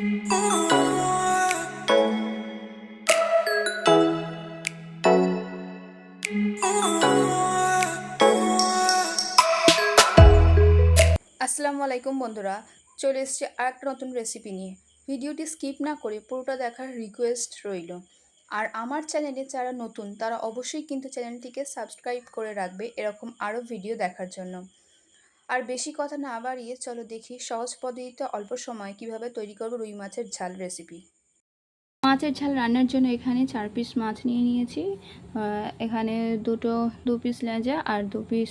আসসালামু আলাইকুম বন্ধুরা, চলে এসছে আর একটা নতুন রেসিপি নিয়ে। ভিডিওটি স্কিপ না করে পুরোটা দেখার রিকোয়েস্ট রইল। আর আমার চ্যানেলে যারা নতুন, তারা অবশ্যই কিন্তু চ্যানেলটিকে সাবস্ক্রাইব করে রাখবে এরকম আরও ভিডিও দেখার জন্য। আর বেশি কথা না বাড়িয়ে চলো দেখি সহজ পদ্ধতিতে অল্প সময় কীভাবে তৈরি করব রুই মাছের ঝাল রেসিপি মাছের ঝাল রান্নার জন্য এখানে চার পিস মাছ নিয়ে নিয়েছি। এখানে দুটো, দু পিস লেজা আর দু পিস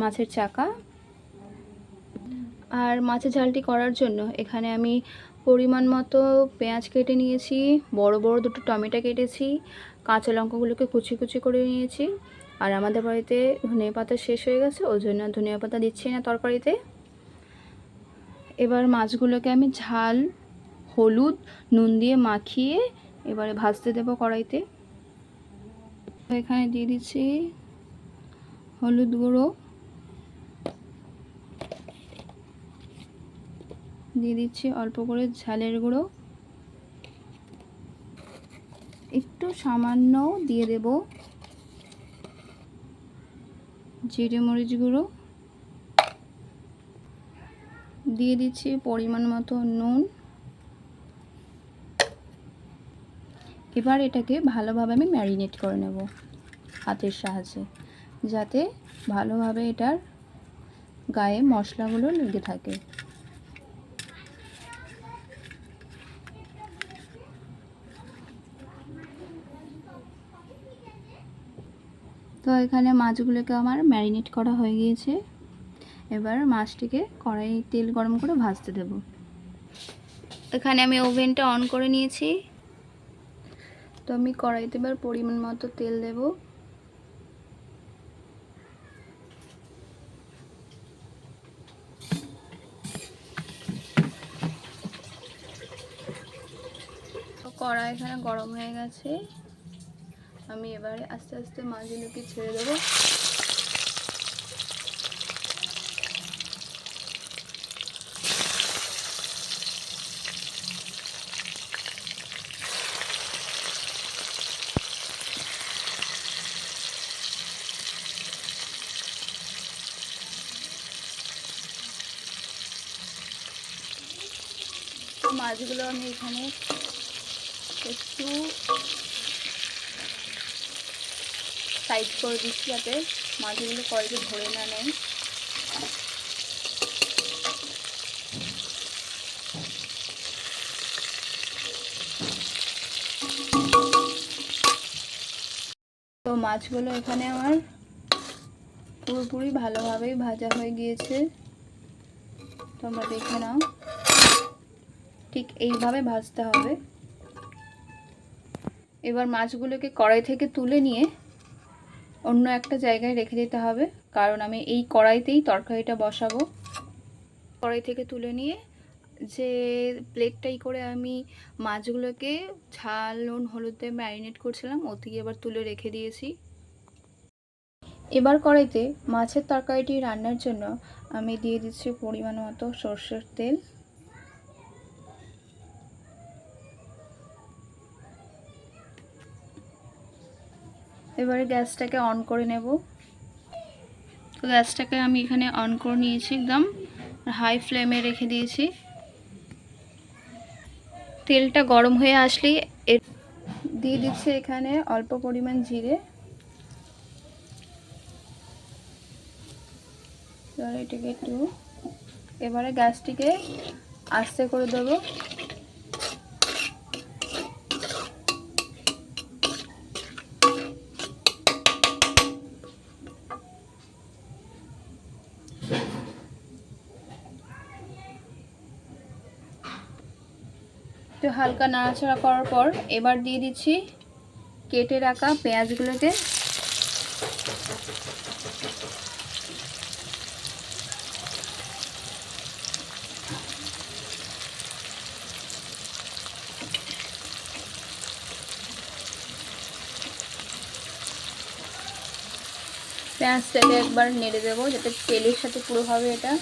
মাছের চাকা। আর মাছের ঝালটি করার জন্য এখানে আমি পরিমাণ মতো পেঁয়াজ কেটে নিয়েছি, বড় বড় দুটো টমেটো কেটেছি, কাঁচা লঙ্কাগুলোকে কুচি কুচি করে নিয়েছি। আর আমাদের বাড়িতে ধনিয়া পাতা শেষ হয়ে গেছে, ওই জন্য ধনিয়া পাতা দিচ্ছি না তরকারিতে। এবার মাছগুলোকে আমি ঝাল, হলুদ, নুন দিয়ে মাখিয়ে এবারে ভাজতে দেবো কড়াইতে। এখানে দিয়ে দিচ্ছি হলুদ গুঁড়ো। দিয়ে দিচ্ছি অল্প করে ঝালের গুঁড়ো। একটু সামান্য দিয়ে দেব। জিরে মরিচ গুঁড়ো। দিয়ে দিচ্ছি পরিমাণ মতো নুন। এবার এটাকে ভালোভাবে আমি ম্যারিনেট করে নেব হাতের সাহায্যে, যাতে ভালোভাবে এটার গায়ে মশলাগুলো লেগে থাকে। তো এখানে মাছগুলোকে আমার ম্যারিনেট করা হয়ে গিয়েছে। এবার মাছটিকে কড়াই তেল গরম করে ভাজতে দেব। এখানে আমি ওভেনটা অন করে নিয়েছি। তো আমি কড়াইতে এবার পরিমাণ মতো তেল দেব। কড়াই এখানে গরম হয়ে গেছে। আমি এবারে আস্তে আস্তে মাছগুলোকে ছেড়ে দেবো। মাছগুলো আমি এখানে একটু সাইড করে দিচ্ছি যাতে মাছগুলো কড়াইতে ধরে না নেয়। তো মাছগুলো এখানে আমার পুরোপুরি ভালোভাবেই ভাজা হয়ে গিয়েছে। তোমরা দেখে নাও। ঠিক এইভাবে ভাজতে হবে। এবার মাছগুলোকে কড়াই থেকে তুলে নিয়ে অন্য একটা জায়গায় রেখে দিতে হবে। কারণ আমি এই কড়াইতেই তরকারিটা বসাবো। কড়াই থেকে তুলে নিয়ে যে প্লেটটাই করে আমি মাছগুলোকে ঝাল, নুন, হলুদে ম্যারিনেট করছিলাম ওদিকে এবার তুলে রেখে দিয়েছি। এবার কড়াইতে মাছের তরকারিটি রান্নার জন্য আমি দিয়ে দিচ্ছি পরিমাণ মতো সর্ষের তেল। এবারে গ্যাসটাকে অন করে নেব। তো গ্যাসটাকে আমি এখানে অন করে নিয়েছি একদম, হাই ফ্লেমে রেখে দিয়েছি। তেলটা গরম হয়ে আসলেই দিয়ে দিচ্ছে এখানে অল্প পরিমাণ জিরে। এটাকে একটু, এবারে গ্যাসটিকে আস্তে করে দেবো। একটু হালকা নাড়াচাড়া করার পর এবার দিয়ে দিচ্ছি কেটে রাখা পেঁয়াজগুলোকে। পেঁয়াজটাকে একবার নেড়ে দেবো, যাতে তেলের সাথে পুরোভাবে এটা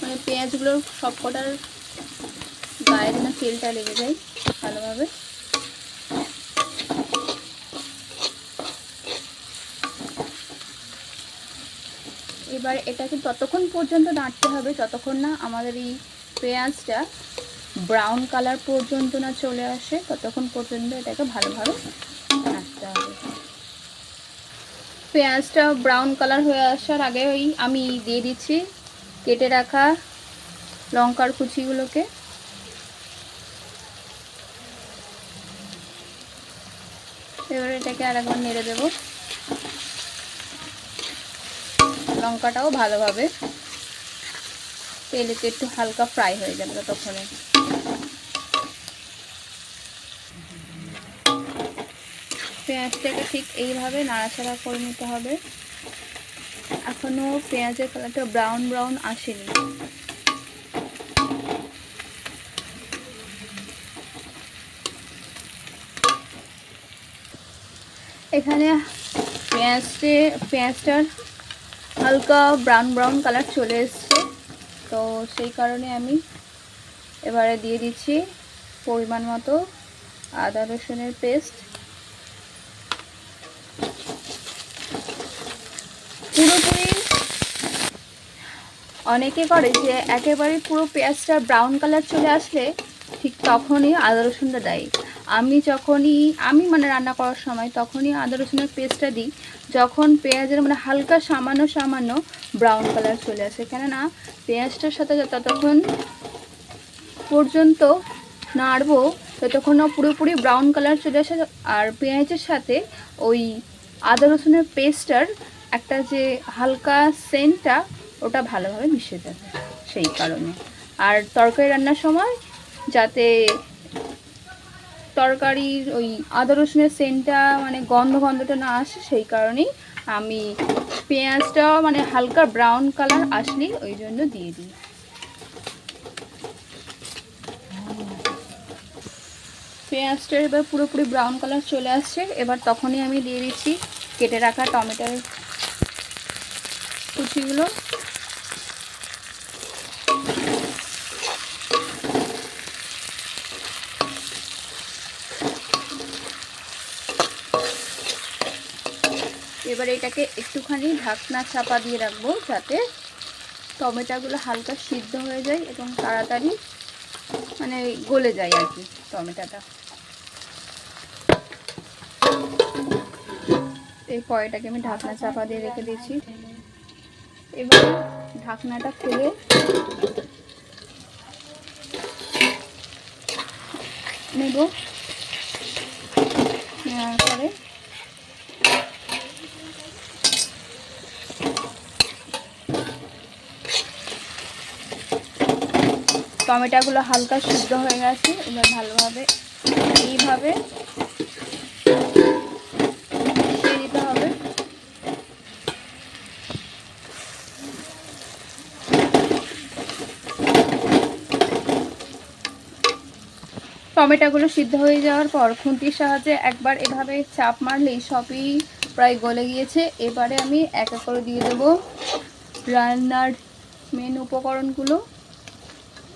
মানে পেঁয়াজগুলোর সব কটার তেলটা লেগে যায় ভালোভাবে। এবার এটাকে ততক্ষণ পর্যন্ত নাড়তে হবে, যতক্ষণ না আমাদের এই পেঁয়াজটা ব্রাউন কালার পর্যন্ত না চলে আসে, ততক্ষণ পর্যন্ত এটাকে ভালোভাবে নাড়তে হবে। পেঁয়াজটা ব্রাউন কালার হয়ে আসার আগে ওই আমি দিয়ে দিচ্ছি, কেটে রাখা লঙ্কার কুচিগুলোকে। এবার এটাকে আরেকবার নেড়ে দেবো। লঙ্কাটাও ভালোভাবে তেলেতে একটু হালকা ফ্রাই হয়ে যাবে ততক্ষণে। পেঁয়াজটাকে ঠিক এইভাবে নাড়াচাড়া করে নিতে হবে। এখনও পেঁয়াজের কালারটা ব্রাউন ব্রাউন আসেনি। এখানে পেঁয়াজটে পেঁয়াজটার হালকা ব্রাউন ব্রাউন কালার চলে এসছে। তো সেই কারণে আমি এবারে দিয়ে দিচ্ছি পরিমাণ মতো আদা, রসুনের পেস্ট। পুরোপুরি অনেকে করে যে একেবারে পুরো পেঁয়াজটা ব্রাউন কালার চলে আসলে ঠিক তখনই আদা, রসুনটা দেয়। আমি যখনই, আমি মানে রান্না করার সময় তখনই আদা রসুনের পেস্টটা দিই, যখন পেঁয়াজের মানে হালকা সামান্য সামান্য ব্রাউন কালার চলে আসে। কেননা পেঁয়াজটার সাথে ততক্ষণ পর্যন্ত নাড়বো, ততক্ষণ না পুরোপুরি ব্রাউন কালার চলে আসে। আর পেঁয়াজের সাথে ওই আদা রসুনের পেস্টটার একটা যে হালকা সেন্টটা ওটা ভালোভাবে মিশে যাবে। সেই কারণে। আর তরকারি রান্নার সময় যাতে তরকারির ওই আদা রসুনের সেন্টটা মানে গন্ধ গন্ধটা না আসে সেই কারণেই আমি পেঁয়াজটা মানে হালকা ব্রাউন কালার আসলেই ওই জন্য দিয়ে দিই। পেঁয়াজটা এবার পুরোপুরি ব্রাউন কালার চলে আসছে। এবার তখনই আমি দিয়ে দিচ্ছি কেটে রাখা টমেটোর কুচিগুলো। এবার এটাকে একটুখানি ঢাকনা চাপা দিয়ে রাখব যাতে টমেটোগুলো হালকা সিদ্ধ হয়ে যায় এবং তাড়াতাড়ি মানে গলে যায় আর কি টমেটোটা। এই কড়াইটাকে আমি ঢাকনা চাপা দিয়ে রেখে দিয়েছি। এবার ঢাকনাটা খুলে নেব। নেওয়ার পরে টমেটোগুলো হালকা সিদ্ধ হয়ে গেছে, এবার ভালোভাবে এইভাবে দিতে হবে। টমেটোগুলো সিদ্ধ হয়ে যাওয়ার পর খুন্তির সাহায্যে একবার এভাবে চাপ মারলেই সবই প্রায় গলে গিয়েছে। এবারে আমি এক এক করে দিয়ে দেবো রান্নার মেন উপকরণগুলো।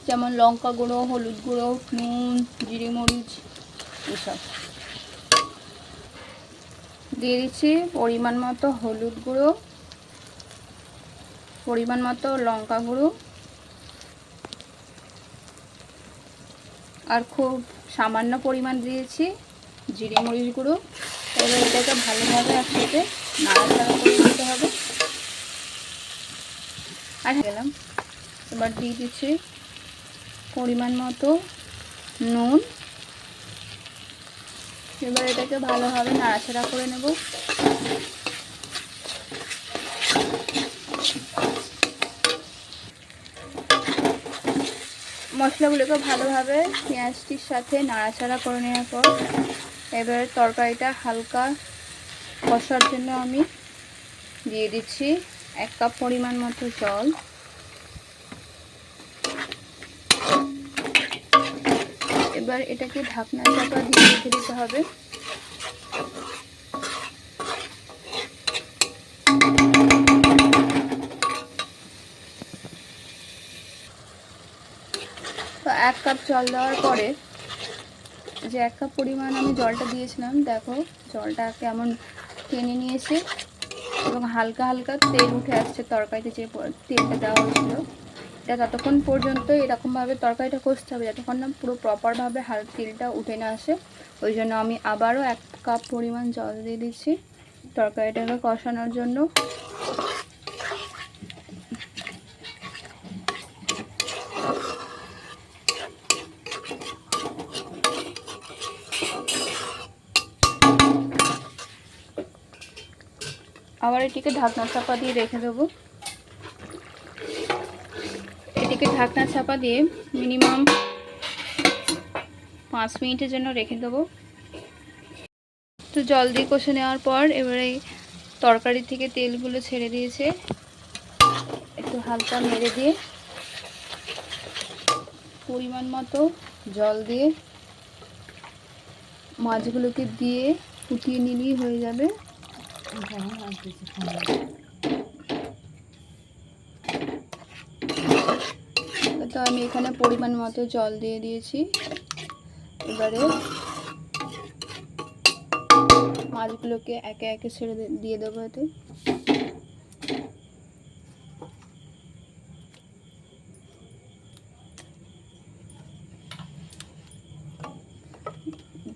যেমন লঙ্কা গুঁড়ো, হলুদ গুঁড়ো, নুন, জিরে মরিচ, এসব। দিয়ে দিচ্ছি পরিমাণ মতো হলুদ গুঁড়ো, পরিমাণ মতো লঙ্কা গুঁড়ো। আর খুব সামান্য পরিমাণ দিয়েছি জিরে মরিচ গুঁড়ো। এবার এটাকে ভালোভাবে একসাথে নাড়াচাড়া করে দিতে হবে। আর গেলাম। এবার দিয়ে দিচ্ছি পরিমাণ মতো নুন। এবার এটাকে ভালোভাবে নাড়াচাড়া করে নেব। মশলাগুলোকে ভালোভাবে পেঁয়াজটির সাথে নাড়াচাড়া করে নেওয়ার পর এবার তরকারিটা হালকা কষার জন্য আমি দিয়ে দিচ্ছি এক কাপ পরিমাণ মতো জল। এবার এটাকে ঢাকনা চাপা দিয়ে রেখে দিতে হবে। তো এক কাপ জল দেওয়ার পরে যে এক কাপ পরিমাণ আমি জলটা দিয়েছিলাম, দেখো জলটা কেমন টেনে নিয়েছে এবং হালকা হালকা তেল উঠে আসছে তরকারিতে যে তেলটা দেওয়া হয়েছিল। এটা ততক্ষণ পর্যন্ত এরকমভাবে তরকারিটা কষতে হবে, যতক্ষণ না পুরো প্রপারভাবে হাল, তেলটা উঠে না আসে, ওই জন্য আমি আবারও এক কাপ পরিমাণ জল দিয়ে দিচ্ছি তরকারিটাকে কষানোর জন্য। আবার এটিকে ঢাকনা চাপা দিয়ে রেখে দেবো। এটিকে ঢাকনা চাপা দিয়ে মিনিমাম পাঁচ মিনিটের জন্য রেখে দেবো। তো জল দিয়ে কষে নেওয়ার পর এবারে তরকারি থেকে তেলগুলো ছেড়ে দিয়েছে। একটু হালকা মেরে দিয়ে পরিমাণ মতো জল দিয়ে মাছগুলোকে দিয়ে ফুটিয়ে নিলেই হয়ে যাবে। তো আমি এখানে পরিমাণ মতো জল দিয়ে দিয়েছি। এবারে মাছগুলোকে একে একে ছেড়ে দিয়ে দেবো এতে।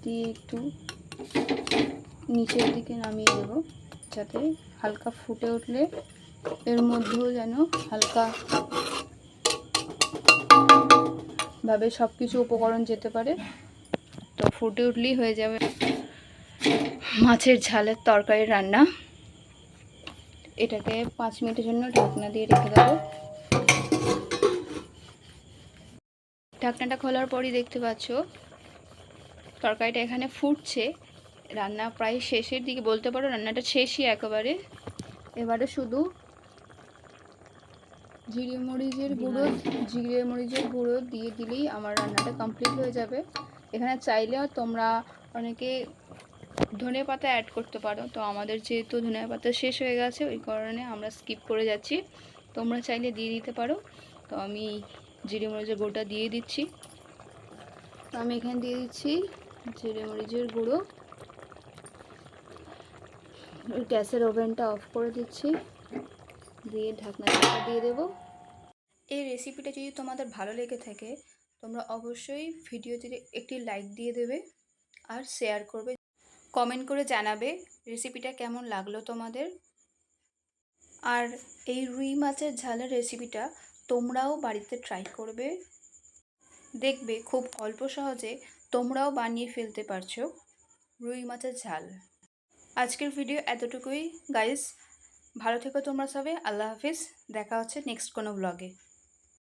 দিয়ে একটু নিচের দিকে নামিয়ে দেবো, যাতে হালকা ফুটে উঠলে এর মধ্যেও যেন হালকা ভাবে সব কিছু উপকরণ যেতে পারে। তো ফুটে উঠলেই হয়ে যাবে মাছের ঝালের তরকারি রান্না। এটাকে পাঁচ মিনিটের জন্য ঢাকনা দিয়ে রেখে দেবো। ঢাকনাটা খোলার পরই দেখতে পাচ্ছ, তরকারিটা এখানে ফুটছে। রান্না প্রায় শেষের দিকে, বলতে পারো রান্নাটা শেষই একেবারে। এবারে শুধু জিরে মরিচের গুঁড়ো, জিরে মরিচের গুঁড়ো দিয়ে দিলেই আমার রান্নাটা কমপ্লিট হয়ে যাবে। এখানে চাইলেও তোমরা অনেকে ধনে পাতা অ্যাড করতে পারো। তো আমাদের যেহেতু ধনে পাতা শেষ হয়ে গেছে, ওই কারণে আমরা স্কিপ করে যাচ্ছি। তোমরা চাইলে দিয়ে দিতে পারো। তো আমি জিরে মরিচের গুঁড়োটা দিয়ে দিচ্ছি। তো আমি এখানে দিয়ে দিচ্ছি জিরে মরিচের গুঁড়ো। গ্যাসের ওভেনটা অফ করে দিচ্ছি। দিয়ে ঢাকনা চাপা দিয়ে দেবো। এই রেসিপিটা যদি তোমাদের ভালো লেগে থাকে, তোমরা অবশ্যই ভিডিওতে একটি লাইক দিয়ে দেবে আর শেয়ার করবে। কমেন্ট করে জানাবে রেসিপিটা কেমন লাগল তোমাদের। আর এই রুই মাছের ঝালের রেসিপিটা তোমরাও বাড়িতে ট্রাই করবে। দেখবে খুব অল্প সহজে তোমরাও বানিয়ে ফেলতে পারছ রুই মাছের ঝাল। আজকের ভিডিও এতটুকুই। গাইস ভালো থেকো তোমরা সবে আল্লাহ হাফিজ দেখা হচ্ছে নেক্সট কোনো ব্লগে